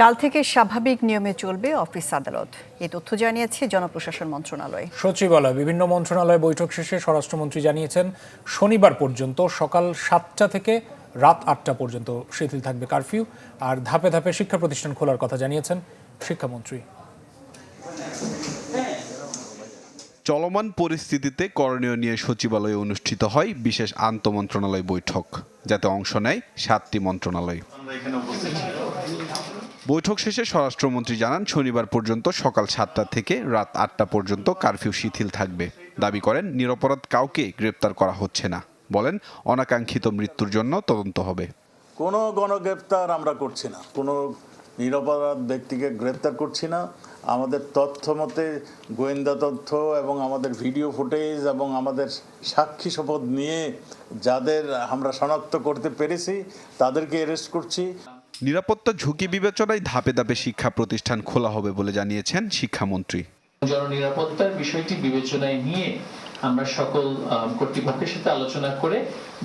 কাল থেকে স্বাভাবিক নিয়মে চলবে অফিস আদালত। এ তথ্য জানিয়েছে জনপ্রশাসন মন্ত্রণালয়। সচিবালয় বিভিন্ন মন্ত্রণালয় বৈঠক শেষে স্বরাষ্ট্রমন্ত্রী জানিয়েছেন শনিবার পর্যন্ত সকাল সাতটা থেকে রাত আটটা পর্যন্ত শিথিল থাকবে কারফিউ আর ধাপে ধাপে শিক্ষা প্রতিষ্ঠান খোলার কথা জানিয়েছেন শিক্ষামন্ত্রী। চলমান পরিস্থিতিতে করণীয় নিয়ে সচিবালয়ে অনুষ্ঠিত হয় বিশেষ আন্তমন্ত্রণালয় বৈঠক যাতে অংশ নেয় সাতটি মন্ত্রণালয়। বৈঠক শেষে স্বরাষ্ট্রমন্ত্রী জানান, শনিবার পর্যন্ত সকাল সাতটা থেকে রাত আটটা পর্যন্ত কারফিউ শিথিল থাকবে। দাবি করেন, নিরপরাধ কাউকে গ্রেপ্তার করা হচ্ছে না। বলেন, অনাকাঙ্ক্ষিত মৃত্যুর জন্য তদন্ত হবে। কোনো গণগ্রেপ্তার আমরা করছি না। কোনো নিরপরাধ ব্যক্তিকে গ্রেপ্তার করছি না। আমাদের তথ্য মতে গোয়েন্দা তথ্য এবং আমাদের ভিডিও ফুটেজ এবং আমাদের সাক্ষী শপথ নিয়ে যাদের আমরা শনাক্ত করতে পেরেছি, তাদেরকে অ্যারেস্ট করছি। নিরাপত্তা ঝুঁকি বিবেচনায় ধাপে ধাপে শিক্ষা প্রতিষ্ঠান খোলা হবে বলে জানিয়েছেন শিক্ষামন্ত্রী। জননিরাপত্তার বিষয়টি বিবেচনায় নিয়ে আমরা সকল কর্তৃপক্ষের সাথে আলোচনা করে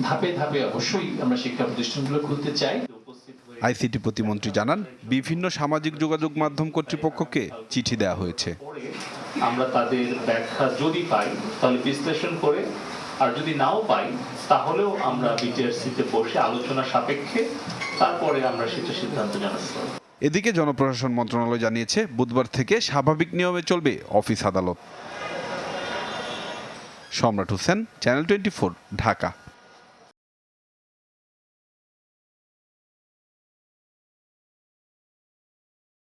ধাপে ধাপে অবশ্যই আমরা শিক্ষা প্রতিষ্ঠানগুলো খুলতে চাই। আইসিটি প্রতিমন্ত্রী জানান বিভিন্ন সামাজিক যোগাযোগ মাধ্যম কর্তৃপক্ষকে চিঠি দেওয়া হয়েছে। আমরা তাদের ব্যাখ্যা যদি পাই তাহলে বিশ্লেষণ করে আর যদি নাও পাই, তাহলেও আমরা বিটিআরসিতে বসে আলোচনা সাপেক্ষে তারপরে আমরা সেটা সিদ্ধান্ত জানাতে এদিকে জনপ্রশাসন মন্ত্রণালয় জানিয়েছে, বুধবার থেকে স্বাভাবিক নিয়মে চলবে অফিস আদালত। সম্রাট হোসেন, চ্যানেল টোয়েন্টি ঢাকা।